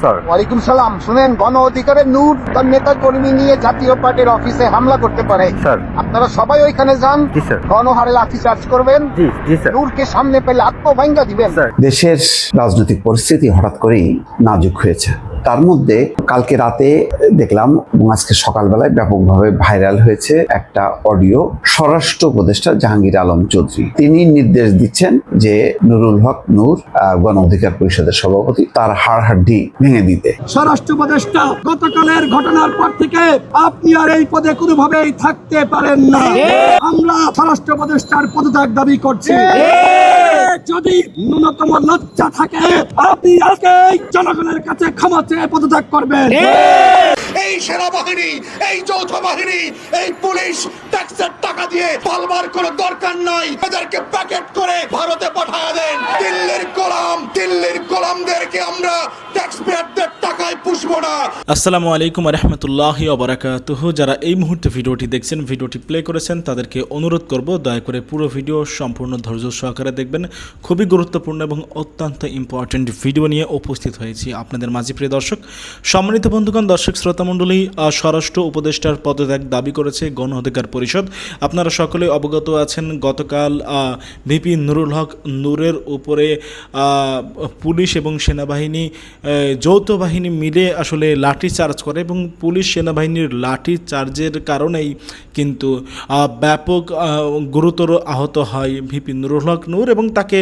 Sir. ওয়ালাইকুম সালাম। শুনেন গণ অধিকারের নূর তার নেতা কর্মী নিয়ে জাতীয় পার্টির অফিসে হামলা করতে পারে। স্যার। আপনারা সবাই ওইখানে যান। গণহারে লাঠি চার্জ করবেন। জি জি স্যার। নূরকে সামনে পেলে আত্মভাঙ্গা দিবেন। স্যার। দেশের রাজনৈতিক পরিস্থিতি হঠাৎ করেই নাজুক হয়েছে। তার মধ্যে কালকে রাতে দেখলাম এবং আজকে সকালবেলায় ব্যাপকভাবে ভাইরাল হয়েছে একটা অডিও স্বরাষ্ট্র উপদেষ্টা জাহাঙ্গীর আলম চৌধুরী। তিনি নির্দেশ দিচ্ছেন যে নুরুল হক নূর গণ অধিকার পরিষদের সভাপতি, তার হাড় হাড্ডি ভেঙে দিতে। স্বরাষ্ট্র উপদেষ্টা, গতকালের ঘটনার পর থেকে আপনি আর এই পদে কোনোভাবেই থাকতে পারেন না। আমরা স্বরাষ্ট্র উপদেষ্টার পদত্যাগ দাবি করছি। যদি ন্যূনতম লজ্জা থাকে, আপনি আজকে জনগণের কাছে ক্ষমা চেয়ে পদত্যাগ করবেন। এই সেনাবাহিনী এই যৌথ বাহিনী এই পুলিশ ট্যাক্সের টাকা দিয়ে পালবার কোনো দরকার নাই। এদেরকে প্যাকেট করে ভারতে পাঠায় দেন। দিল্লির গোলাম দিল্লির গোলামদেরকে আমরা ট্যাক্স পেয়ারদের টাকায় পুষবো না। আসসালামু আলাইকুম রহমতুল্লাহ অবরাকাতুহ যারা এই মুহূর্তে ভিডিওটি দেখছেন ভিডিওটি প্লে করেছেন তাদেরকে অনুরোধ করব দয়া করে পুরো ভিডিও সম্পূর্ণ ধৈর্য সহকারে দেখবেন। খুবই গুরুত্বপূর্ণ এবং অত্যন্ত ইম্পর্ট্যান্ট ভিডিও নিয়ে উপস্থিত হয়েছি আপনাদের মাঝে। প্রিয় দর্শক সম্মানিত বন্ধুগণ, দর্শক শ্রোতামণ্ডলী স্বরাষ্ট্র উপদেষ্টার পদত্যাগ দাবি করেছে গণ অধিকার পরিষদ। আপনারা সকলে অবগত আছেন, গতকাল ভিপি নুরুল হক নূরের উপরে পুলিশ এবং সেনাবাহিনী যৌথ বাহিনী মিলে আসলে লাঠি চার্জ করে এবং পুলিশ সেনাবাহিনীর লাঠি চার্জের কারণেই কিন্তু ব্যাপক গুরুতর আহত হয় ভিপি নুরুল হক নূর এবং তাকে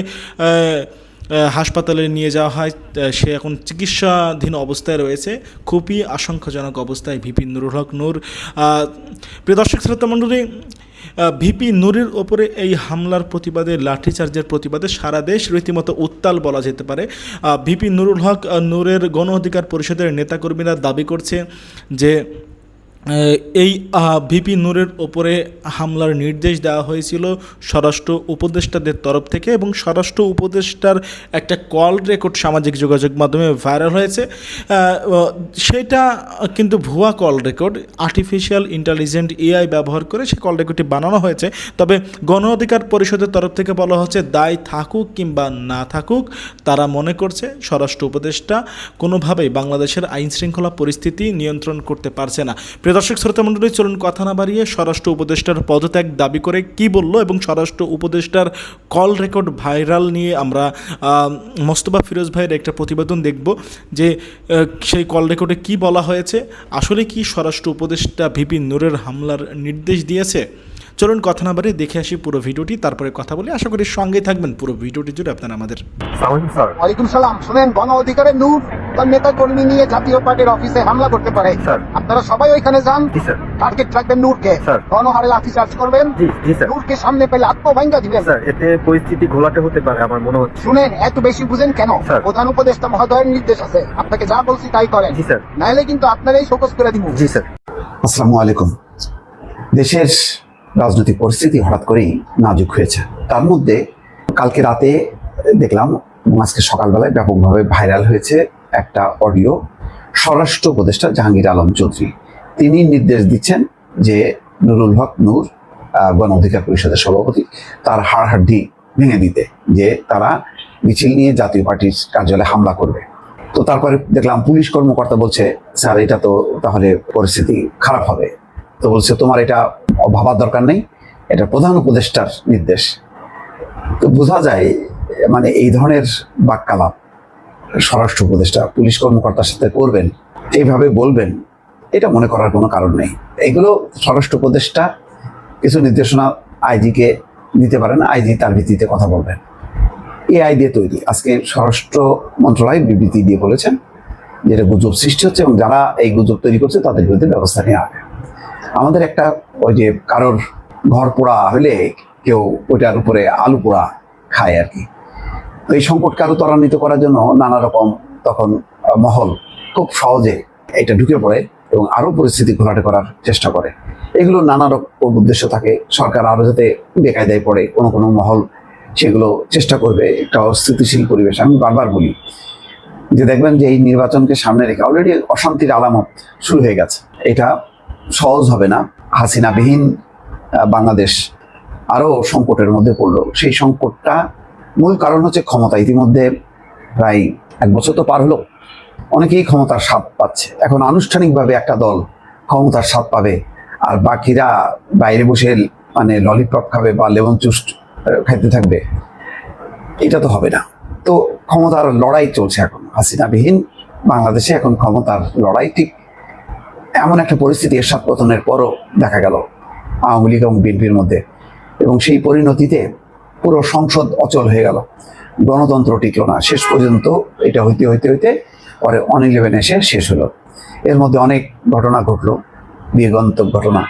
হাসপাতালে নিয়ে যাওয়া হয় সে এখন চিকিৎসাধীন অবস্থায় রয়েছে। খুবই আশঙ্কাজনক অবস্থায় ভিপি নুরুল হক নূর। প্রিয় দর্শক শ্রোতা মণ্ডলী ভিপি নুরের ওপরে এই হামলার প্রতিবাদে, লাঠিচার্জের প্রতিবাদে সারা দেশ রীতিমতো উত্তাল বলা যেতে পারে। ভিপি নুরুল হক নূরের গণ অধিকার পরিষদের নেতাকর্মীরা দাবি করছে যে এই ভিপি নূরের ওপরে হামলার নির্দেশ দেওয়া হয়েছিল স্বরাষ্ট্র উপদেষ্টাদের তরফ থেকে এবং স্বরাষ্ট্র উপদেষ্টার একটা কল রেকর্ড সামাজিক যোগাযোগ মাধ্যমে ভাইরাল হয়েছে। সেটা কিন্তু ভুয়া call record artificial intelligent AI ব্যবহার করে সেই কল রেকর্ডটি বানানো হয়েছে। তবে গণ অধিকার পরিষদের তরফ থেকে বলা হচ্ছে, দায় থাকুক কিংবা না থাকুক, তারা মনে করছে স্বরাষ্ট্র উপদেষ্টা কোনোভাবেই বাংলাদেশের আইন শৃঙ্খলা পরিস্থিতি নিয়ন্ত্রণ করতে পারছে না। প্রিয় দর্শক শ্রোতা মণ্ডলী চলুন কথা না বাড়িয়ে স্বরাষ্ট্র উপদেষ্টার পদত্যাগ দাবি করে কি বলল এবং স্বরাষ্ট্র উপদেষ্টার কল রেকর্ড ভাইরাল নিয়ে আমরা মোস্তফা ফিরোজ ভাইয়ের একটা প্রতিবেদন দেখব যে সেই কল রেকর্ডে কি বলা হয়েছে। আসলে কি স্বরাষ্ট্র উপদেষ্টা ভিপি নূরের হামলার নির্দেশ দিয়েছে? চলুন কথা না বাড়িয়ে দেখে আসি পুরো ভিডিওটি তারপরে কথা বলি। আশা করি সঙ্গে থাকবেন পুরো ভিডিওটি জুড়ে আপনারা আমাদের। ওয়ালাইকুম সালাম। শুনেন গণ অধিকারের নূর তার নেতা কর্মী নিয়ে জাতীয় পার্টির অফিসে হামলা করতে পারে। আপনারা সবাই ওইখানে যান। টার্গেট রাখবেন নূরকে। গণহারে লাঠি চার্জ করবেন। জি জি স্যার। নূরকে সামনে পেলে আত্মভাঙ্গা দিবেন। এতে পরিস্থিতি ঘোলাটে হতে পারে আমার মনে হচ্ছে। শুনেন এত বেশি বুঝেন কেন? স্যার। প্রধান উপদেষ্টা মহোদয়ের নির্দেশ আছে। আপনাকে যা বলছি তাই করেন। জি স্যার। নাইলে কিন্তু আপনারাই শোকস করে দিব। জি স্যার। আসসালামু আলাইকুম। দেশের রাজনৈতিক পরিস্থিতি হঠাৎ করেই নাজুক হয়েছে। তার মধ্যে কালকে রাতে দেখলাম আজকে সকালবেলায় ব্যাপকভাবে ভাইরাল হয়েছে একটা অডিও স্বরাষ্ট্র উপদেষ্টা জাহাঙ্গীর আলম চৌধুরী। তিনি নির্দেশ দিচ্ছেন যে নুরুল হক নূর গণ অধিকার পরিষদের সভাপতি, তার হাড় হাড্ডি ভেঙে দিতে, যে তারা মিছিল নিয়ে জাতীয় পার্টির কার্যালয়ে হামলা করবে। তো তারপরে দেখলাম পুলিশ কর্মকর্তা বলছে, স্যার, এটা তো তাহলে পরিস্থিতি খারাপ হবে। তো বলছে, তোমার এটা ভাবার দরকার নেই, এটা প্রধান উপদেষ্টার নির্দেশ। তো বোঝা যায় মানে এই ধরনের বাক্যালাপ স্বরাষ্ট্র উপদেষ্টা, পুলিশ কর্মকর্তার সাথে করবেন, এইভাবে বলবেন, এটা মনে করার কোনো কারণ নেই। এগুলো স্বরাষ্ট্র উপদেষ্টা কিছু নির্দেশনা আইজিকে দিতে পারেন, আইজি তার ভিত্তিতে কথা বলবেন। এআই দিয়ে তৈরি। আজকে স্বরাষ্ট্র মন্ত্রণালয় বিবৃতি দিয়ে বলেছেন যেটা গুজব সৃষ্টি হচ্ছে এবং যারা এই গুজব তৈরি করছে তাদের বিরুদ্ধে ব্যবস্থা নেওয়া হবে। আমাদের একটা ওই যে কারোর ঘর পোড়া হলে কেউ ওইটার উপরে আলু পোড়া খায় আর কি। তো এই সংকটকে আরও ত্বরান্বিত করার জন্য নানা রকম তখন মহল খুব সহজে এটা ঢুকে পড়ে এবং আরও পরিস্থিতি ঘোলাটে করার চেষ্টা করে। এগুলো নানা রকম উদ্দেশ্য থাকে, সরকার আরও যাতে বেকায়দায় পড়ে, কোনো কোনো মহল সেগুলো চেষ্টা করবে, একটা অস্থিতিশীল পরিবেশ। আমি বারবার বলি যে দেখবেন যে এই নির্বাচনকে সামনে রেখে অলরেডি অশান্তির আলামত শুরু হয়ে গেছে। এটা সহজ হবে না। হাসিনাবিহীন বাংলাদেশ আরও সংকটের মধ্যে পড়ল। সেই সংকটটা মূল কারণ হচ্ছে ক্ষমতা। ইতিমধ্যে প্রায় এক বছর তো পার হলো। অনেকেই ক্ষমতার স্বাদ পাচ্ছে। এখন আনুষ্ঠানিকভাবে একটা দল ক্ষমতার স্বাদ পাবে। আর বাকিরা বাইরে বসে মানে ললিপপ খাবে বা লেমন জুস খাইতে থাকবে। এটা তো হবে না। তো ক্ষমতার লড়াই চলছে এখন। হাসিনাবিহীন বাংলাদেশে এখন ক্ষমতার লড়াই ঠিক এমন একটা পরিস্থিতি এরশাদ পতনের পরও দেখা গেল আওয়ামী লীগ এবং বিএনপির মধ্যে। এবং সেই পরিণতিতে পুরো সংসদ অচল হয়ে গেল। গণতন্ত্র টিকলো না। শেষ পর্যন্ত এটা হইতে হইতে হইতে পরে অন ইলেভেন এসে শেষ হলো। এর মধ্যে অনেক ঘটনা ঘটলো, বিয়েগন্তক ঘটনা।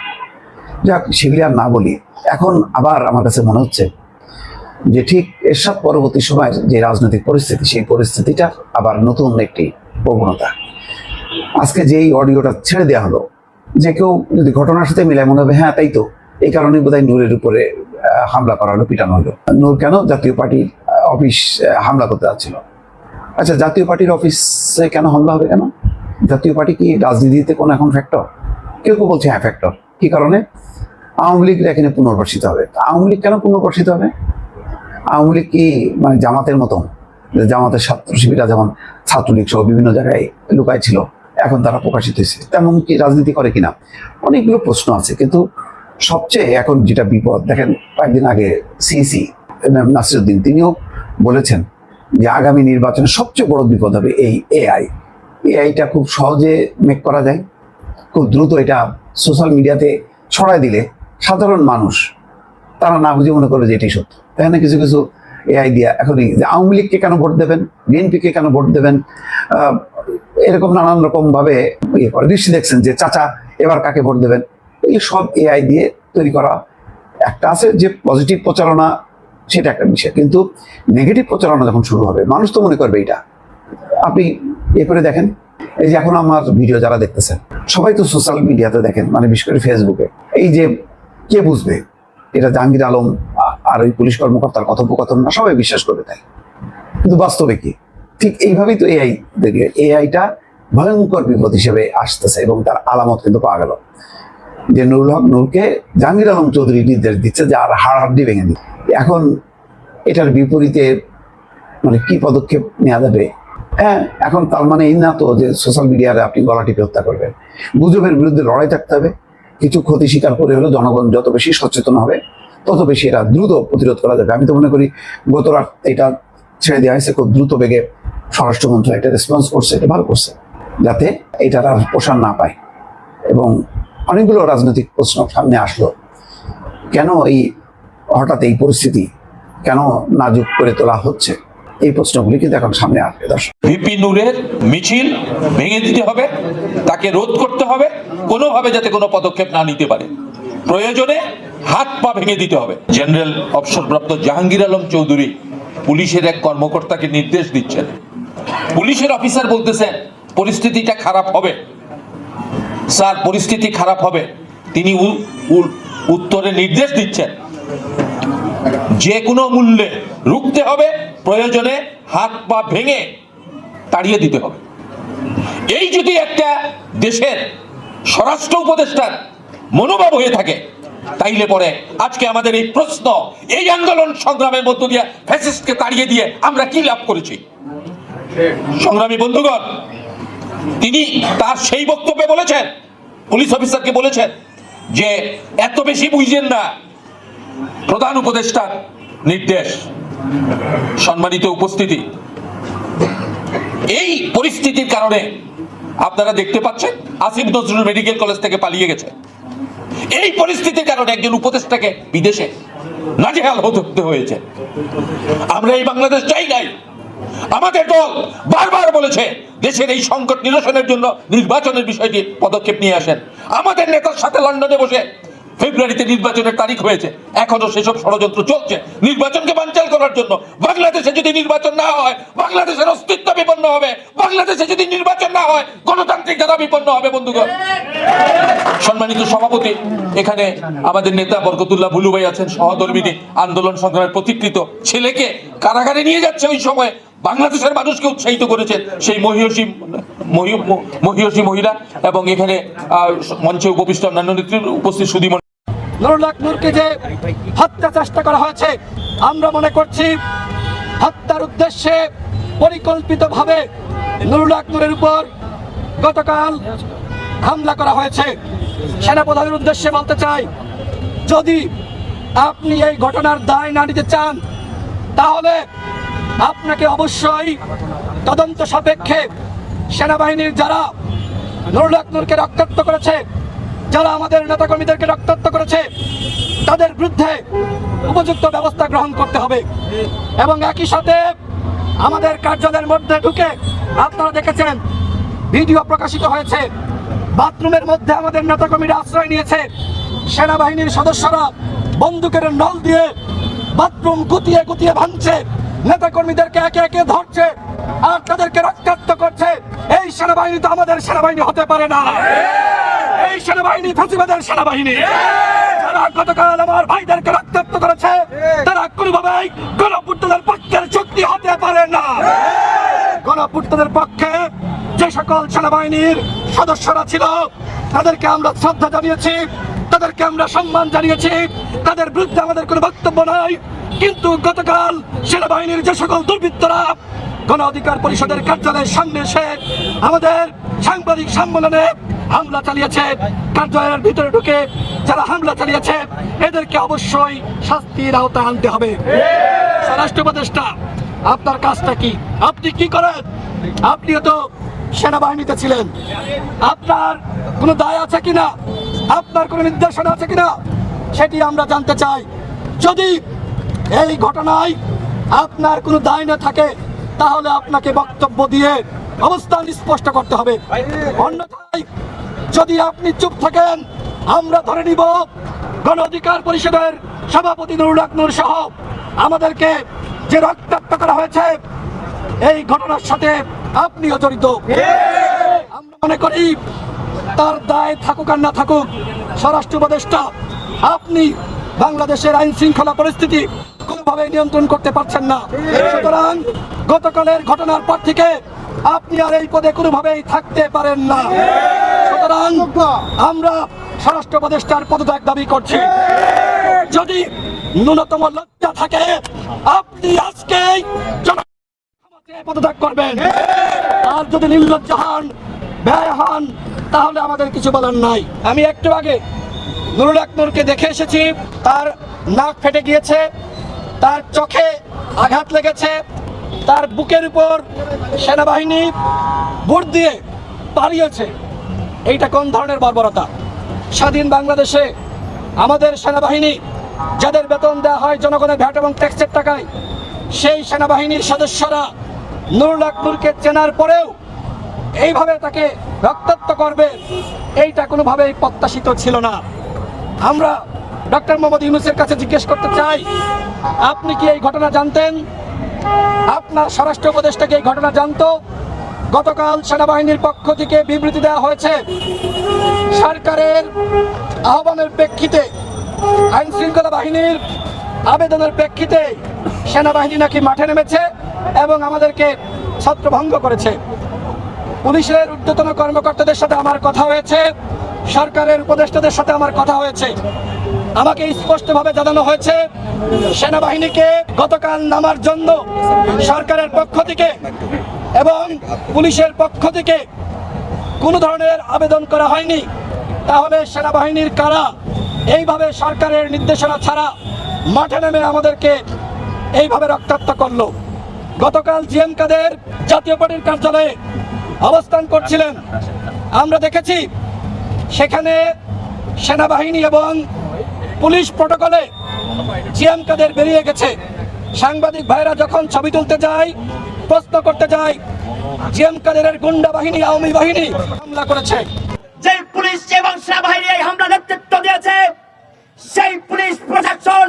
যাক, সেগুলি আর না বলি। এখন আবার আমার কাছে মনে হচ্ছে যে ঠিক এরশাদ পরবর্তী সময়ের যে রাজনৈতিক পরিস্থিতি, সেই পরিস্থিতিটা আবার নতুন একটি প্রবণতা। আজকে যেই অডিওটা ছেড়ে দেওয়া হলো, যে কেউ যদি ঘটনার সাথে মিলায়, মনে হবে হ্যাঁ তাই তো। এই কারণে বোধহয় নূরের উপরে হামলা করা হলো পিটানো হলো। নূর কেন জাতীয় পার্টির অফিস হামলা করতে যাচ্ছিল? আচ্ছা জাতীয় পার্টির অফিসে কেন হামলা হবে কেন? জাতীয় পার্টি কি রাজনীতিতে কোনো এখন ফ্যাক্টর কেউ কেউ বলছে হ্যাঁ ফ্যাক্টর কি কারণে? আওয়ামী লীগ এখানে পুনর্বাসিত হবে। আওয়ামী লীগ কেন পুনর্বাসিত হবে? আওয়ামী লীগ কি মানে জামাতের মতন? যে জামাতের ছাত্র শিবিরা যেমন ছাত্রলীগ সহ বিভিন্ন জায়গায় লুকায় ছিল এখন তারা প্রকাশিত হয়েছে। তেমন কি রাজনীতি করে কিনা? অনেকগুলো প্রশ্ন আছে, কিন্তু সবচেয়ে এখন যেটা বিপদ, দেখেন কয়েকদিন আগে সিসি নাসিরুদ্দিন, তিনিও বলেছেন যে আগামী নির্বাচনে সবচেয়ে বড় বিপদ হবে এই এআই এআইটা খুব সহজে মেক করা যায়, খুব দ্রুত এটা সোশ্যাল মিডিয়াতে ছড়ায় দিলে সাধারণ মানুষ, তারা না বুঝে মনে করে যে এটি সত্য। তাই না? কিছু কিছু এআই দিয়া এখনই যে আওয়ামী লীগকে কেন ভোট দেবেন বিএনপিকে কেন ভোট দেবেন? এরকম নানান রকম ভাবে ইয়ে করে। দৃষ্টি দেখছেন যে চাচা এবার কাকে ভোট দেবেন? এই সব এআই দিয়ে তৈরি করা একটা আছে যে পজিটিভ প্রচারণা, সেটা একটা বিষয়। কিন্তু নেগেটিভ প্রচারণা যখন শুরু হবে, মানুষ তো মনে করবে এটা আপনি এ করে দেখেন। এই যে এখন আমার ভিডিও যারা দেখতেছেন, সবাই তো সোশ্যাল মিডিয়াতে দেখেন মানে বিশেষ করে ফেসবুকে এই যে কে বুঝবে? এটা জাহাঙ্গীর আলম আর ওই পুলিশ কর্মকর্তার কথোপকথন না, সবাই বিশ্বাস করবে তাই। কিন্তু বাস্তবে কি? ঠিক এইভাবেই তো এআই দেখে এআইটা ভয়ঙ্কর বিপদ হিসেবে আসতেছে এবং তার আলামত কিন্তু পাওয়া গেল। যে নুরুল হক নূরকে জাহাঙ্গীর আলম চৌধুরী নির্দেশ দিচ্ছে যে আর হাড় হাড্ডি ভেঙে দিচ্ছে এখন এটার বিপরীতে মানে কি পদক্ষেপ নেওয়া যাবে? হ্যাঁ এখন তার মানে এই না তো যে সোশ্যাল মিডিয়াতে আপনি গলা টিপে হত্যা করবেন। গুজবের বিরুদ্ধে লড়াই থাকতে হবে। কিছু ক্ষতি স্বীকার করে হলেও জনগণ যত বেশি সচেতন হবে, তত বেশি এরা দ্রুত প্রতিরোধ করা যাবে। আমি তো মনে করি গত রাত এটা ছেড়ে দেওয়া হয়েছে, খুব দ্রুত বেগে স্বরাষ্ট্র মন্ত্রণালয় এটা রেসপন্স করছে, এটা ভালো করছে, যাতে এটার আর প্রসার না পায়। এবং অনেকগুলো রাজনৈতিক প্রশ্ন সামনে আসলো, কেন এই হঠাৎ এই পরিস্থিতি, কেন নাজুক করে তোলা হচ্ছে? এই প্রশ্নগুলি কিন্তু এখন সামনে আসবে, দর্শক। ভিপি নূরের মিছিল ভেঙে দিতে হবে, তাকে রোধ করতে হবে, কোনোভাবে যাতে কোনো পদক্ষেপ না নিতে পারে। প্রয়োজনে হাত পা ভেঙে দিতে হবে। জেনারেল অবসরপ্রাপ্ত জাহাঙ্গীর আলম চৌধুরী পুলিশের এক কর্মকর্তাকে নির্দেশ দিচ্ছেন। পুলিশের অফিসার বলতেছেন পরিস্থিতিটা খারাপ হবে। স্যার, পরিস্থিতি খারাপ হবে। তিনি উত্তরে নির্দেশ দিচ্ছেন, যে কোনো মূল্যে রুখতে হবে, প্রয়োজনে হাত পা ভেঙে তাড়িয়ে দিতে হবে। এই যদি একটা দেশের স্বরাষ্ট্র উপদেষ্টার মনোভাব হয়ে থাকে, তাইলে পরে আজকে আমাদের এই প্রশ্ন, এই আন্দোলন সংগ্রামের মধ্য দিয়ে ফ্যাসিস্টকে তাড়িয়ে দিয়ে আমরা কি লাভ করেছি? সংগ্রামী বন্ধুগণ, তিনি তার সেই বক্তব্যে বলেছেন, পুলিশ অফিসারকে বলেছেন যে এত বেশি বুঝছেন না প্রধান উপদেষ্টার নির্দেশ, সম্মানিত উপস্থিতি। এই পরিস্থিতির কারণে আপনারা দেখতে পাচ্ছেন, আসিফ নজরুল মেডিকেল কলেজ থেকে পালিয়ে গেছে। এই পরিস্থিতির কারণে একজন উপদেষ্টাকে বিদেশে নাজেহাল হতে হয়েছে। আমরা এই বাংলাদেশ চাই নাই। আমাদের দল বারবার বলেছে দেশের এই সংকট নিরসনের জন্য নির্বাচনের বিষয়টি পদক্ষেপ নিয়ে আসেন। আমাদের নেতার সাথে লন্ডনে বসে ফেব্রুয়ারিতে নির্বাচনের তারিখ হয়েছে। এখনও সেসব ষড়যন্ত্র চলছে। নির্বাচনকে বানচাল করার জন্য বাংলাদেশে যদি নির্বাচন না হয়, বাংলাদেশের অস্তিত্ব বিপন্ন হবে। বাংলাদেশে যদি নির্বাচন না হয়, গণতান্ত্রিক ধারা বিপন্ন হবে, বন্ধুগণ। সম্মানিত সভাপতি, এখানে আমাদের নেতা বরকতুল্লাহ ভুলু ভাই আছেন, সহধর্মিনী, আন্দোলন সংগ্রামের প্রতিকৃত ছেলেকে কারাগারে নিয়ে যাচ্ছে ওই সময়। বাংলাদেশের মানুষকে উৎসাহিত করেছেন সেই মহিষী মহি- মহিষী মহিলা এবং এখানে মঞ্চে উপবিষ্ট অন্যান্য নেত্রীর উপস্থিত সুদীমন। নুরুল হক নূরকে যে হত্যা চেষ্টা করা হয়েছে, আমরা মনে করছি হত্যার উদ্দেশ্যে পরিকল্পিতভাবে নুরুল আকবরের উপর গতকাল হামলা করা হয়েছে। সেনাপ্রধানের উদ্দেশ্যে বলতে চাই, যদি আপনি এই ঘটনার দায় না নিতে চান, তাহলে আপনাকে অবশ্যই তদন্ত সাপেক্ষে সেনাবাহিনীর যারা নুরুল আকবরকে রক্তাক্ত করেছে, যারা আমাদের নেতাকর্মীদেরকে রক্তাক্ত করেছে, তাদের বিরুদ্ধে উপযুক্ত ব্যবস্থা গ্রহণ করতে হবে। এবং একই সাথে আমাদের কার্যালয়ের মধ্যে ঢুকে আপনারা দেখেছেন, ভিডিও প্রকাশিত হয়েছে। বাথরুমের মধ্যে আমাদের নেতাকর্মীরা আশ্রয় নিয়েছে। সেনাবাহিনীর সদস্যরা বন্দুকের নল দিয়ে বাথরুম গুতিয়ে গুতিয়ে ভাঙছে। নেতাকর্মীদেরকে একে একে ধরছে আর তাদেরকে রক্তাক্ত করছে। এই সেনাবাহিনী তো আমাদের সেনাবাহিনী হতে পারে না। এই সেনাবাহিনী ফেসিবাদের সেনাবাহিনী। যারা গতকাল আমার ভাইদেরকে রক্তাক্ত করেছে, তারা কোনোভাবেই গণপুত্রদের পক্ষের শক্তি হতে পারে না। গণপুত্রদের পক্ষে যে সকল সেনাবাহিনীর সদস্যরা ছিল, তাদেরকে আমরা শ্রদ্ধা জানিয়েছি, তাদেরকে আমরা সম্মান জানিয়েছি। তাদের বিরুদ্ধে আমাদের কোনো বক্তব্য নাই। কিন্তু গতকাল সেনাবাহিনীর যে সকল দুর্বৃত্তরা গণ অধিকার পরিষদের কার্যালয়ের সামনে এসে আমাদের সাংবাদিক সম্মেলনে হামলা চালিয়েছে, কার্যালয়ের ভিতরে ঢুকে যারা হামলা চালিয়েছে, এদেরকে অবশ্যই শাস্তির আওতায় আনতে হবে। স্বরাষ্ট্র আপনার কাজটা কি? আপনি কি করেন? আপনিও তো সেনাবাহিনীতে ছিলেন। আপনার কোনো দায় আছে কিনা? আপনার কোনো নির্দেশনা আছে কিনা? সেটি আমরা জানতে চাই। যদি এই ঘটনায় আপনার কোনো দায় না থাকে, তাহলে আপনাকে বক্তব্য দিয়ে অবস্থান স্পষ্ট করতে হবে। অন্যথায় যদি আপনি চুপ থাকেন, আমরা ধরে নিব গণ অধিকার পরিষদের সভাপতি নুরুল আকনুর সহ আমাদেরকে যে রক্তাক্ত করা হয়েছে, এই ঘটনার সাথে আপনিও জড়িত। আমরা মনে করি তার দায় থাকুক আর না থাকুক, স্বরাষ্ট্র উপদেষ্টা, আপনি বাংলাদেশের আইন শৃঙ্খলা পরিস্থিতি কোনোভাবে নিয়ন্ত্রণ করতে পারছেন না। সুতরাং গতকালের ঘটনার পর থেকে আপনি আর এই পদে কোনোভাবেই থাকতে পারেন না। সুতরাং আমরা স্বরাষ্ট্র উপদেষ্টার পদত্যাগ দাবি করছি। যদি ন্যূনতম লজ্জা থাকে, আপনি আজকেই পদত্যাগ করবেন। আর যদি নির্লজ্জ হন, ব্যয় হন, তাহলে আমাদের কিছু বলার নাই। আমি একটু আগে নুরুল আকনুরকে দেখে এসেছি। তার নাক ফেটে গিয়েছে। তার চোখে আঘাত লেগেছে। তার বুকের উপর সেনাবাহিনী বুট দিয়ে পালিয়েছে। এইটা কোন ধরনের বর্বরতা? স্বাধীন বাংলাদেশে আমাদের সেনাবাহিনী, যাদের বেতন দেওয়া হয় জনগণের ভ্যাট এবং ট্যাক্সের টাকায়, সেই সেনাবাহিনীর সদস্যরা নুরুল আকবরকে চেনার পরেও এইভাবে তাকে রক্তাক্ত করবে, এইটা কোনোভাবেই প্রত্যাশিত ছিল না। আমরা ডক্টর মোহাম্মদ ইউনুসের কাছে জিজ্ঞেস করতে চাই, আপনি কি এই ঘটনা জানতেন? আপনার স্বরাষ্ট্র উপদেষ্টাকে এই ঘটনা জানতো? গতকাল সেনাবাহিনীর পক্ষ থেকে বিবৃতি দেওয়া হয়েছে, সরকারের আহ্বানের প্রেক্ষিতে আইন শৃঙ্খলা বাহিনীর আবেদনের প্রেক্ষিতে সেনাবাহিনী নাকি মাঠে নেমেছে এবং আমাদেরকে ছত্রভঙ্গ করেছে। পুলিশের ঊর্ধ্বতন কর্মকর্তাদের সাথে আমার কথা হয়েছে, সরকারের উপদেষ্টাদের সাথে আমার কথা হয়েছে। আমাকে স্পষ্টভাবে জানানো হয়েছে, সেনাবাহিনীকে গতকাল নামার জন্য সরকারের পক্ষ থেকে এবং পুলিশের পক্ষ থেকে কোনো ধরনের আবেদন করা হয়নি। তাহলে সেনাবাহিনীর কারা এইভাবে সরকারের নির্দেশনা ছাড়া মাঠে নেমে আমাদেরকে এইভাবে রক্তাক্ত করল? গতকাল জিএম কাদের জাতীয় পার্টির কার্যালয়ে অবস্থান করছিলেন। আমরা দেখেছি সেখানে সেনাবাহিনী এবং পুলিশ প্রটোকলে জিএম কাদের বেরিয়ে গেছে। সাংবাদিক ভাইরা যখন ছবি তুলতে যায়, প্রশ্ন করতে যায় জিএম কাদেরের গুন্ডা বাহিনী, আওয়ামী বাহিনী হামলা করেছে। যে পুলিশ এবং সেনাবাহিনী এই হামলা নেতৃত্ব দিয়েছে, সেই পুলিশ প্রশাসন,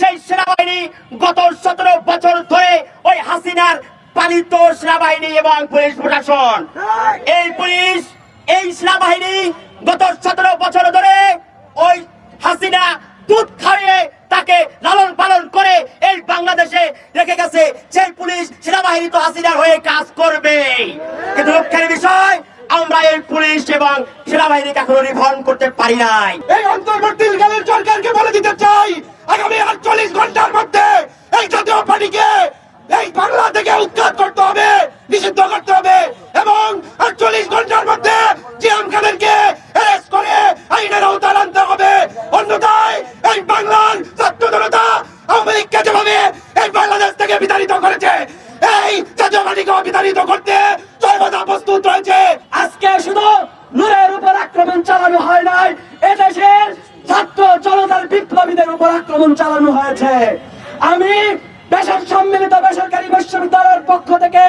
সেই সেনাবাহিনী গত সতেরো বছর ধরে ওই হাসিনার পালিত সেনাবাহিনী এবং পুলিশ প্রশাসন। এই পুলিশ, এই সেনাবাহিনী গত সতেরো বছর ধরে ওই হাসিনা দুধ খাইয়ে তাকে লালন পালন করে এই বাংলাদেশে রেখে গেছে। সেই পুলিশ সেনাবাহিনী তো হাসিনার হয়ে কাজ করবে। কিন্তু দুঃখের বিষয়, আমরা এই পুলিশ এবং সেনাবাহিনীকে এখনও রিফর্ম করতে পারি নাই। এই অন্তর্বর্তীকালীন সরকারকে বলে দিতে চাই, আগামী আটচল্লিশ ঘণ্টার মধ্যে এই জাতীয় পার্টিকে এই বাংলা থেকে উৎখাত করতে হবে, নিষিদ্ধ করতে হবে এবং আটচল্লিশ ঘণ্টার মধ্যে জিয়াম খাদেরকে অ্যারেস্ট করে আইনের আওতায় আনতে হবে অন্যথায় এই বাংলার ছাত্র জনতা আওয়ামী লীগকে যেভাবে এই বাংলাদেশ থেকে বিতাড়িত করেছে এই জাতীয় পার্টিকে বিতাড়িত করতে সর্বদা প্রস্তুত রয়েছে আজকে শুধু নূরের উপর আক্রমণ চালানো হয় নাই এদেশের ছাত্র জনতার বিপ্লবীদের উপর আক্রমণ চালানো হয়েছে আমি দেশের সম্মিলিত বেসরকারি বিশ্ববিদ্যালয়ের পক্ষ থেকে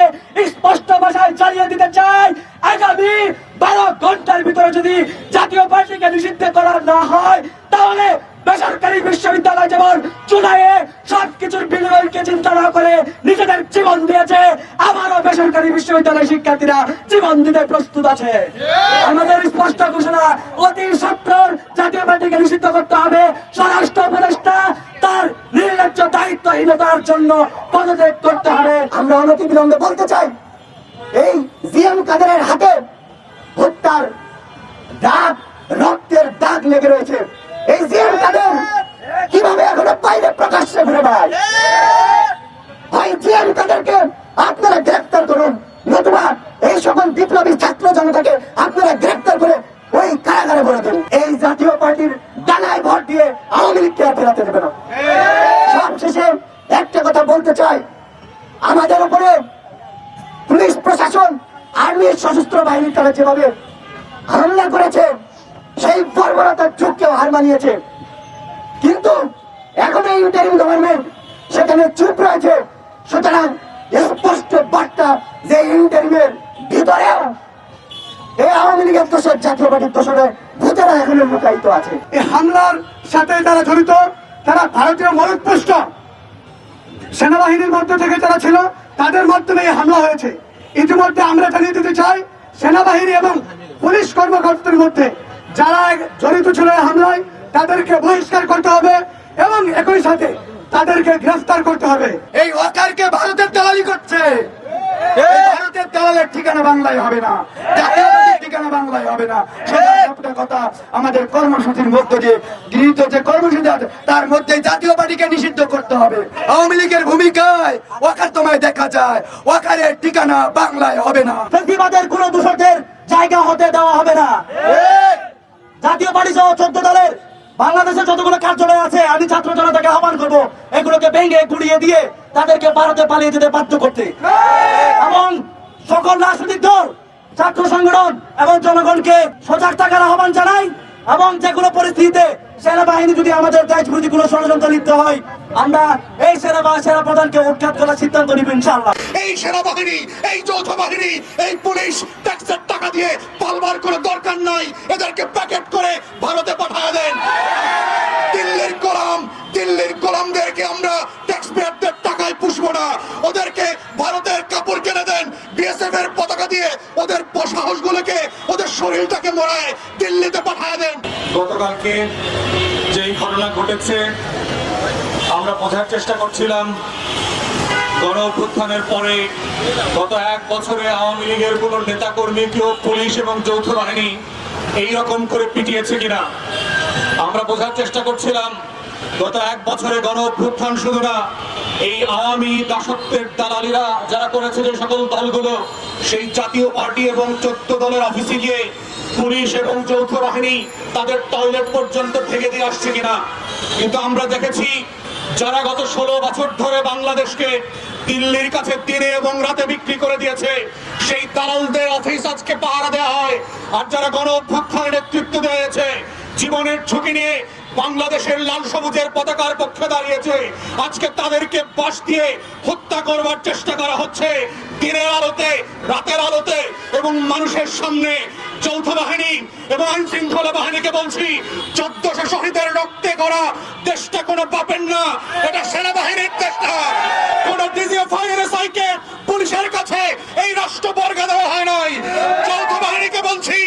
স্পষ্ট ভাষায় জানিয়ে দিতে চাই আগামী বারো ঘণ্টার ভিতরে যদি জাতীয় পার্টিকে নিষিদ্ধ করা না হয় তাহলে বেসরকারি বিশ্ববিদ্যালয় যেমন চুনায়ে সবকিছুর বিনিময়কে চিন্তা না করে নিজেদের জীবন দিয়েছে আমারও বেসরকারি বিশ্ববিদ্যালয় শিক্ষার্থীরা জীবন দিতে প্রস্তুত আছে। আমাদের স্পষ্ট ঘোষণা, অতি সত্তর জাতীয় পার্টিকে নিষিদ্ধ করতে হবে। স্বরাষ্ট্র উপদেষ্টা তার নির্লজ্জ দায়িত্বহীনতার জন্য পদত্যাগ করতে হবে। আমরা অনতি বিলম্বে বলতে চাই, এই জিএম কাদেরের হাতে হত্যার দাগ, রক্তের দাগ লেগে রয়েছে। এই জিএম কাদের কীভাবে এখনও বাইরে প্রকাশ্যে ঘুরে বেড়ায়? হয় জিএম কাদেরকে আপনারা গ্রেফতার করুন। নতুবা এই সকল বিপ্লবী ছাত্র জনতাকে আপনারা গ্রেফতার করে ওই কারাগারে ভরে দেন। এই জাতীয় পার্টির ডানায় ভর দিয়ে আওয়ামী লীগকে আর ফেরাতে দেবে না। সবশেষে একটা কথা বলতে চাই। আমাদের উপরে পুলিশ প্রশাসন আর্মির সশস্ত্র বাহিনীর তারা যেভাবে হামলা করেছে, সেই বর্বরতার যুগকেও হার মানিয়েছে। কিন্তু এখন এই ইন্টারিম গভর্নমেন্ট সেখানে চুপ রয়েছে। সুতরাং স্পষ্ট বার্তা যে ইন্টারিমের ভিতরেও এই আছে। এই হামলার যারা জড়িত, তারা ভারতীয় সেনাবাহিনীর মধ্যে থেকে যারা ছিল, তাদের মাধ্যমে এই হামলা হয়েছে। ইতিমধ্যে আমরা জানিয়ে দিতে চাই, সেনাবাহিনী এবং পুলিশ কর্মকর্তাদের মধ্যে যারা জড়িত ছিল হামলায়, তাদেরকে বহিষ্কার করতে হবে এবং একই সাথে তাদেরকে গ্রেফতার করতে হবে। এই ওয়াকারকে ভারতের দালালি করছে। ভারতের দালালের ঠিকানা বাংলায় হবে না। ঠিকানা বাংলায় হবে না। কথা আমাদের কর্মসূচির মধ্য দিয়ে গৃহীত যে কর্মসূচি আছে তার মধ্যে জাতীয় পার্টিকে নিষিদ্ধ করতে হবে। আওয়ামী লীগের ভূমিকায় ওয়াকার তোমায় দেখা যায়। ওয়াকারের ঠিকানা বাংলায় হবে না। প্রতিবাদের কোন দূষকের জায়গা হতে দেওয়া হবে না। জাতীয় পার্টি সহ চোদ্দ দলের বাংলাদেশের যতগুলো কার্যালয় আছে, আমি ছাত্র জনতাকে আহ্বান করব, এগুলোকে ভেঙে গুড়িয়ে দিয়ে তাদেরকে ভারতে পালিয়ে যেতে বাধ্য করতে। এবং সকল রাজনৈতিক দল, ছাত্র সংগঠন এবং জনগণকে সজাগ থাকার আহ্বান জানাই এবং যেগুলো পরিস্থিতিতে সেনাবাহিনী যদি আমাদের দেশ বিরোধী কোনো ষড়যন্ত্র লিপ্ত হয় আমরা এই সেনা সেনা প্রধানকে উৎখাত করার সিদ্ধান্ত নিব ইনশাআল্লাহ। এই সেনাবাহিনী এই যৌথ বাহিনী এই পুলিশ ট্যাক্সের টাকা দিয়ে পালবার কোনো দরকার নাই। এদেরকে প্যাকেট করে ভারতে পাঠায় দেন। দিল্লির গোলাম দিল্লির গোলামদেরকে আমরা ট্যাক্স পেয়ারদের টাকায় পুষবো না। ওদেরকে ভারতের কাপড় কিনে দেন বিএসএফ এর পতাকা দিয়ে ওদের সাহসগুলোকে ওদের শরীরটাকে মোড়ায় দিল্লিতে পাঠায় দেন। গতকালকে যেই ঘটনা ঘটেছে আমরা বোঝার চেষ্টা করছিলাম গণ অভ্যুত্থানের পরে গত এক বছরে আওয়ামী লীগের কোন নেতাকর্মীকেও পুলিশ এবং যৌথ বাহিনী এইরকম করে পিটিয়েছে কিনা, আমরা বোঝার চেষ্টা করছিলাম। গত এক বছরে গণ অভ্যুত্থান শুধু না, এই আওয়ামী দাসত্বের দালালিরা যারা করেছে যে সকল দলগুলো, সেই জাতীয় পার্টি এবং চোদ্দ দলের অফিসে গিয়ে পুলিশ এবং যৌথ বাহিনী তাদের টয়লেট পর্যন্ত ভেঙে দিয়ে আসছে কিনা, কিন্তু আমরা দেখেছি যারা গত ষোলো বছর ধরে বাংলাদেশকে দিল্লির কাছে দিনে এবং রাতে বিক্রি করে দিয়েছে, সেই দালালদের অফিস আজকে পাহারা দেওয়া হয়। আর যারা গণ অভ্যুত্থানের নেতৃত্ব দিয়েছে, জীবনের ঝুঁকি নিয়ে বাংলাদেশের লাল সবুজের পতাকার পক্ষে দাঁড়িয়েছে, আজকে তাদেরকে বাস দিয়ে হত্যা করবার চেষ্টা করা হচ্ছে। দিনের আলোতে, রাতের আলোতে এবং মানুষের সামনে বাহিনী এবং আইন শৃঙ্খলা বাহিনীকে বলছি, চোদ্দশো শহীদের রক্তে করা দেশটা কোনো পাপেন না, এটা সেনাবাহিনীর দেশ না। কোন ডিজিএফআইএসআইকে পুলিশের কাছে এই রাষ্ট্র বর্গা দেওয়া হয় নাই। যৌথ বাহিনীকে বলছি,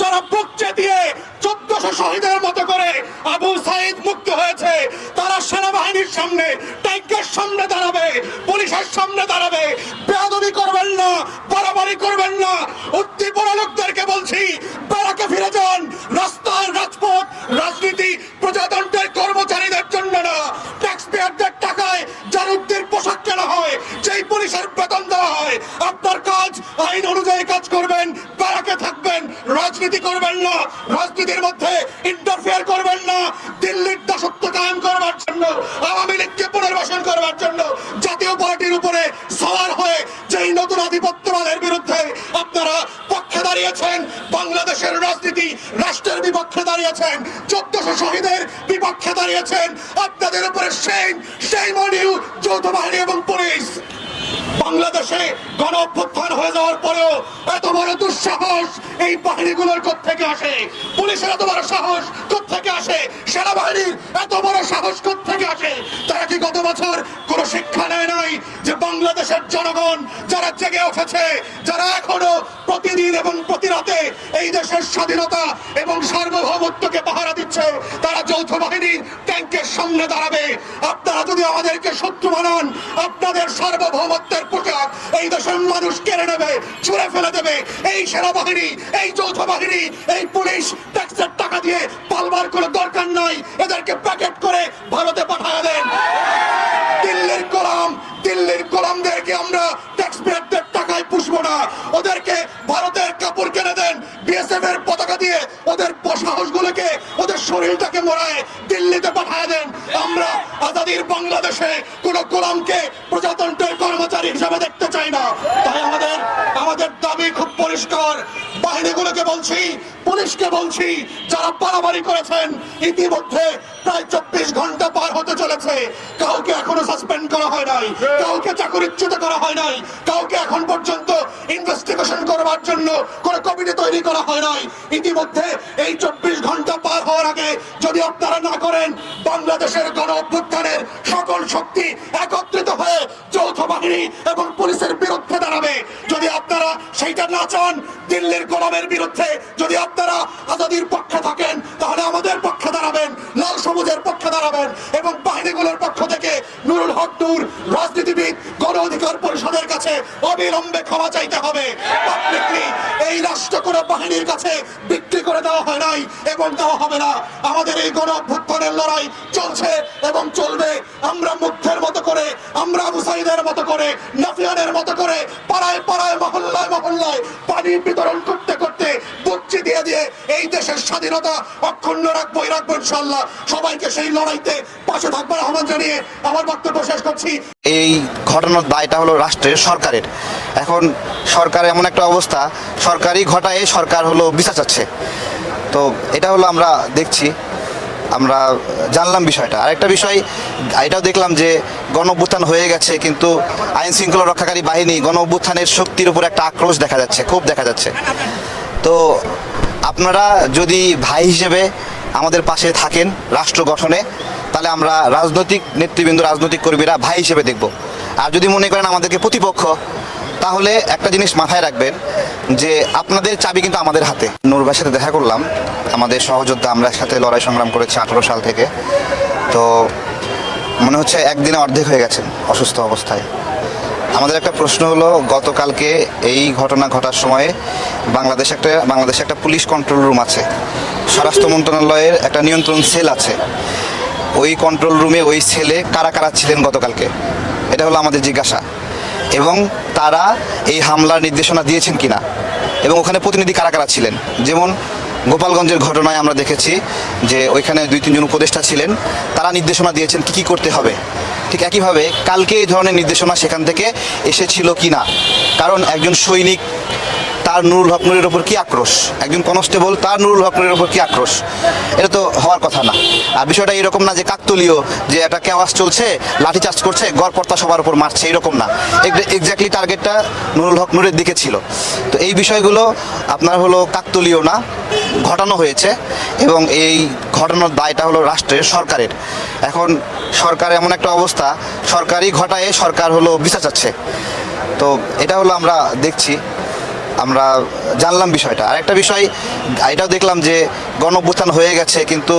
যারা বুকচে দিয়ে চোদ্দশো শহীদের মতো করে আবু সাইদ মুক্ত হয়েছে, তারা সেনাবাহিনীর সামনে ট্যাঙ্কের সামনে দাঁড়াবে, পুলিশের সামনে দাঁড়াবে। বেয়াদবি করবেন না, বাড়াবাড়ি করবেন না। উদ্দীপনা লোকদেরকে বলছি ব্যারাকে ফিরে যান। রাস্তার রাজপথ, রাজনীতি, প্রজাতন্ত্রের কর্মচারীদের জন্য না। ট্যাক্স পেয়ারদের টাকায় জারুদ্দের পোশাক কেনা হয়, যেই পুলিশের বেতন দেওয়া হয়। আপনার কাজ, আইন অনুযায়ী কাজ করবেন ব্যারাকে থাকবেন, রাজনীতি করবেন না, রাজনীতির মধ্যে ইন্টারফেয়ার করবেন না, দিল্লির দশ যৌথ বাহিনী এবং পুলিশ। বাংলাদেশে গণ অভ্যুত্থান হয়ে যাওয়ার পরেও এত বড় দুঃসাহস এই বাহিনীগুলোর থেকে আসে? পুলিশের এত বড় সাহস থেকে আসে? সেনাবাহিনীর এত বড় সাহস থেকে আসে? তারা কি গত বছর কোনো শিক্ষা নেয় নাই যে বাংলাদেশের জনগণ যারা জেগে উঠেছে, যারা এখনও প্রতিদিন এবং প্রতি রাতে এই দেশের স্বাধীনতা এবং সার্বভৌমত্বকে পাহারা দিচ্ছে, তারা যৌথ বাহিনীর ট্যাঙ্কের সামনে দাঁড়াবে। শত্রু বানান আপনাদের পোশাক এই দেশের মানুষ কেড়ে নেবে, ছুঁড়ে ফেলে দেবে। এই সেনাবাহিনী, এই যৌথ বাহিনী, এই পুলিশ ট্যাক্সের টাকা দিয়ে পালবার কোনো দরকার নাই। এদেরকে প্যাকেট করে ভারতে পাঠায় দেন। দিল্লির গোলাম, দিল্লির গোলামদেরকে আমরা ট্যাক্স পেয়ারদের টাকায় পুষবো না। ওদেরকে ভারতের কাপড় কিনে দেন বিএসএফ এর পতাকা দিয়ে ওদের সাহসগুলোকে ওদের শরীরটাকে মোড়ায় দিল্লিতে পাঠায় দেন। আমরা আজাদির বাংলাদেশে কোন গোলামকে প্রজাতন্ত্রের কর্মচারী হিসাবে দেখতে চাই না। তাই আমাদের আমাদের দাবি খুব পরিষ্কার। বাহিনীগুলোকে বলছি, পুলিশকে বলছি, যারা পারাবারি করেছেন, ইতিমধ্যে প্রায় চব্বিশ ঘণ্টা পার হতে চলেছে। কাউকে এখনও সাসপেন্ড করা হয় নাই। কাউকে চাকরিচ্যুত করা হয় নাই। কাউকে এখন পর্যন্ত ইনভেস্টিগেশন করবার জন্য কোন কমিটি তৈরি করা হয় নাই। ইতিমধ্যে এই চব্বিশ ঘণ্টা পার হওয়ার আগে যদি আপনারা না করেন, বাংলাদেশের গণ অভ্যুত্থানের সকল শক্তি একত্রিত হয়ে যৌথ বাহিনী এবং পুলিশের বিরুদ্ধে দাঁড়াবে। যদি আপনারা সেইটা না চান, দিল্লির গোলামের বিরুদ্ধে যদি আপনারা আজাদির পক্ষে থাকেন, তাহলে আমাদের পক্ষে দাঁড়াবেন, লাল সবুজের পক্ষে দাঁড়াবেন এবং বাহিনীগুলোর পক্ষ থেকে নুরুল হক নূর, রাজনীতিবিদ, গণ অধিকার পরিষদের কাছে অবিলম্বে ক্ষমা চাইতে হবে। পাবলিকলি এই রাষ্ট্র কোনো বাহিনীর কাছে বিক্রি করে দেওয়া হয় নাই এবং দেওয়া হবে না। আমাদের এই গণ অভ্যুত্থানের লড়াই চলছে এবং চলবে। আমরা মুগ্ধের মতো করে, আমরা মুসাইদের মতো করে, নাফিয়ানের মতো করে পাড়ায় পাড়ায়, মহল্লায় মহল্লায় পানি বিতরণ করতে করতে বুকচি দিয়ে দিয়ে এই দেশের স্বাধীনতা অক্ষুণ্ণ রাখব রাখব ইনশাল্লাহ সবাইকে সেই লড়াইতে পাশে থাকবার আহ্বান জানিয়ে আমার বক্তব্য শেষ করছি। এই ঘটনার দায়টা হলো রাষ্ট্রের, সরকারের। এখন সরকার এমন একটা অবস্থা সরকারি ঘটায়, সরকার হলো বিচার চাচ্ছে। তো এটা হলো আমরা দেখছি। আমরা জানলাম বিষয়টা। আরেকটা বিষয়, এটাও দেখলাম যে গণ হয়ে গেছে, কিন্তু আইন শৃঙ্খলা রক্ষাকারী বাহিনী গণ শক্তির উপর একটা আক্রোশ দেখা যাচ্ছে খুব দেখা যাচ্ছে। তো আপনারা যদি ভাই হিসেবে আমাদের পাশে থাকেন রাষ্ট্র গঠনে, তাহলে আমরা রাজনৈতিক নেতৃবৃন্দ, রাজনৈতিক কর্মীরা ভাই হিসেবে দেখব। আর যদি মনে করেন আমাদেরকে প্রতিপক্ষ তাহলে একটা জিনিস মাথায় রাখবেন যে আপনাদের চাবি কিন্তু আমাদের হাতে। নূর ভাইয়ের সাথে দেখা করলাম। আমাদের সহযোদ্ধা আমরা একসাথে লড়াই সংগ্রাম করেছি আঠারো সাল থেকে। তো মনে হচ্ছে একদিনে অর্ধেক হয়ে গেছেন অসুস্থ অবস্থায়। আমাদের একটা প্রশ্ন হলো, গতকালকে এই ঘটনা ঘটার সময়ে বাংলাদেশ একটা, বাংলাদেশে একটা পুলিশ কন্ট্রোল রুম আছে। স্বরাষ্ট্র মন্ত্রণালয়ের একটা নিয়ন্ত্রণ সেল আছে। ওই কন্ট্রোল রুমে ওই ছেলে কারা কারা ছিলেন গতকালকে? এটা হলো আমাদের জিজ্ঞাসা। এবং তারা এই হামলার নির্দেশনা দিয়েছেন কিনা। এবং ওখানে প্রতিনিধি কারা কারা ছিলেন? যেমন গোপালগঞ্জের ঘটনায় আমরা দেখেছি যে ওইখানে দুই, তিনজন উপদেষ্টা ছিলেন। তারা নির্দেশনা দিয়েছেন কি কি করতে হবে। ঠিক একইভাবে কালকে এই ধরনের নির্দেশনা সেখান থেকে এসেছিল কি না কারণ একজন সৈনিক তার নুরুল হক নুরের ওপর কি আক্রোশ? একজন কনস্টেবল, তার নুরুল হক নুরের ওপর কি আক্রোশ? এটা তো হওয়ার কথা না। আর বিষয়টা এরকম না যে কাকতলীয়, যে একটা কেওয়াজ চলছে লাঠি চার্জ করছে গড়পর্তা সবার উপর মারছে, এরকম না। এক্স্যাক্টলি টার্গেটটা নুরুল হক নুরের দিকে ছিল। তো এই বিষয়গুলো আপনার হলো কাকতলীয় না, ঘটানো হয়েছে এবং এই ঘটনার দায়টা হলো রাষ্ট্রের, সরকারের। এখন সরকার এমন একটা অবস্থা সরকারি ঘটায়, সরকার হলো বিচার চাচ্ছে। তো এটা হলো আমরা দেখছি। আমরা জানলাম বিষয়টা। আর একটা বিষয়, এটাও দেখলাম যে গণ অভ্যুত্থান হয়ে গেছে, কিন্তু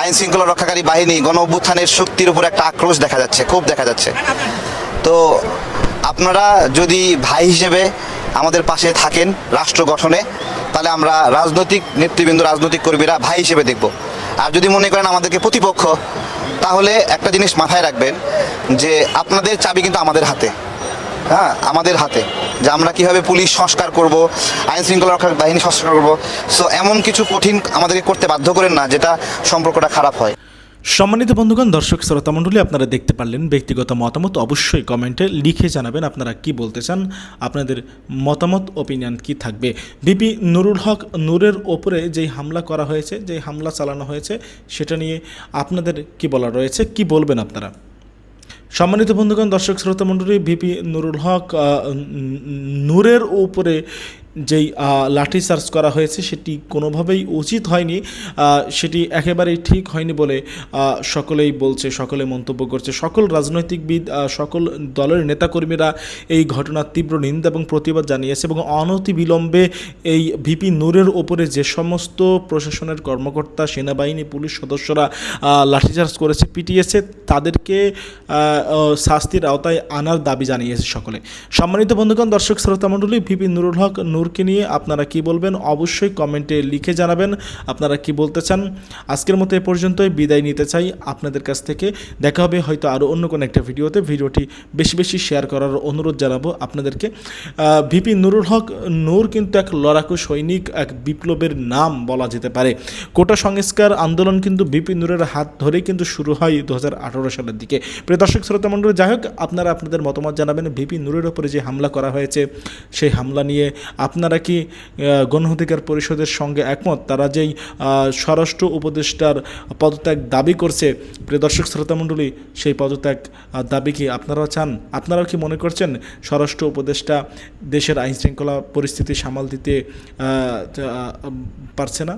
আইন শৃঙ্খলা রক্ষাকারী বাহিনী গণ অভ্যুত্থানের শক্তির উপর একটা আক্রোশ দেখা যাচ্ছে খুব দেখা যাচ্ছে। তো আপনারা যদি ভাই হিসেবে আমাদের পাশে থাকেন রাষ্ট্র গঠনে, তাহলে আমরা রাজনৈতিক নেতৃবৃন্দ, রাজনৈতিক কর্মীরা ভাই হিসেবে দেখব। আর যদি মনে করেন আমাদেরকে প্রতিপক্ষ, তাহলে একটা জিনিস মাথায় রাখবেন যে আপনাদের চাবি কিন্তু আমাদের হাতে। হ্যাঁ আমাদের হাতে, যে আমরা কীভাবে পুলিশ সংস্কার করব, আইন শৃঙ্খলা রক্ষা বাহিনী সংস্কার করব। সো এমন কিছু কঠিন আমাদেরকে করতে বাধ্য করেন না, যেটা সম্পর্কটা খারাপ হয়। সম্মানিত বন্ধুগণ, দর্শক শ্রোতা মণ্ডলী আপনারা দেখতে পারলেন ব্যক্তিগত মতামত। অবশ্যই কমেন্টে লিখে জানাবেন আপনারা কি বলতে চান, আপনাদের মতামত ওপিনিয়ন কি থাকবে। বিপি নুরুল হক, নূরের ওপরে যেই হামলা করা হয়েছে, যেই হামলা চালানো হয়েছে, সেটা নিয়ে আপনাদের কি বলা রয়েছে, কি বলবেন আপনারা? সম্মানিত বন্ধুগণ দর্শক শ্রোতা মণ্ডলী ভিপি নুরুল হক নূরের উপরে যেই লাঠি চার্জ করা হয়েছে সেটি কোনোভাবেই উচিত হয়নি। সেটি একেবারেই ঠিক হয়নি বলে সকলেই বলছে, সকলে মন্তব্য করছে। সকল রাজনৈতিকবিদ সকল দলের নেতাকর্মীরা এই ঘটনার তীব্র নিন্দা এবং প্রতিবাদ জানিয়েছে এবং অনতি বিলম্বে এই ভিপি নূরের ওপরে যে সমস্ত প্রশাসনের কর্মকর্তা, সেনাবাহিনী, পুলিশ সদস্যরা লাঠিচার্জ করেছে, পিটিয়েছে, তাদেরকে শাস্তির আওতায় আনার দাবি জানিয়েছে সকলে। সম্মানিত বন্ধুগণ, দর্শক, শ্রোতা মণ্ডলী, ভিপি নুরুল হক নূরকে নিয়ে আপনারা কি বলবেন? অবশ্যই কমেন্টে লিখে জানাবেন। আপনারা কি বলতে চান? আজকের মতো এ পর্যন্তই। বিদায় নিতে চাই আপনাদের কাছ থেকে। দেখা হবে হয়তো আরও অন্য কোনো একটা ভিডিওতে। ভিডিওটি বেশি বেশি শেয়ার করার অনুরোধ জানাব আপনাদেরকে। ভিপি নুরুল হক, নূর কিন্তু এক লড়াকু সৈনিক, এক বিপ্লবের নাম বলা যেতে পারে। কোটা সংস্কার আন্দোলন কিন্তু ভিপি নূরের হাত ধরেই কিন্তু শুরু হয় দু হাজার আঠারো সালের দিকে। প্রিয় দর্শক, শ্রোতা মণ্ডলী, যাই হোক, আপনারা আপনাদের মতামত জানাবেন। ভিপি নূরের ওপরে যে হামলা করা হয়েছে, সেই হামলা নিয়ে আপনারা কি গণঅধিকার গণ অধিকার পরিষদের সঙ্গে একমত? তারা যেই স্বরাষ্ট্র উপদেষ্টার পদত্যাগ দাবি করছে, প্রিয় দর্শক শ্রোতামণ্ডলী সেই পদত্যাগ দাবি কি আপনারাও চান? আপনারাও কি মনে করছেন স্বরাষ্ট্র উপদেষ্টা দেশের আইন শৃঙ্খলা পরিস্থিতি সামাল দিতে পারছে না?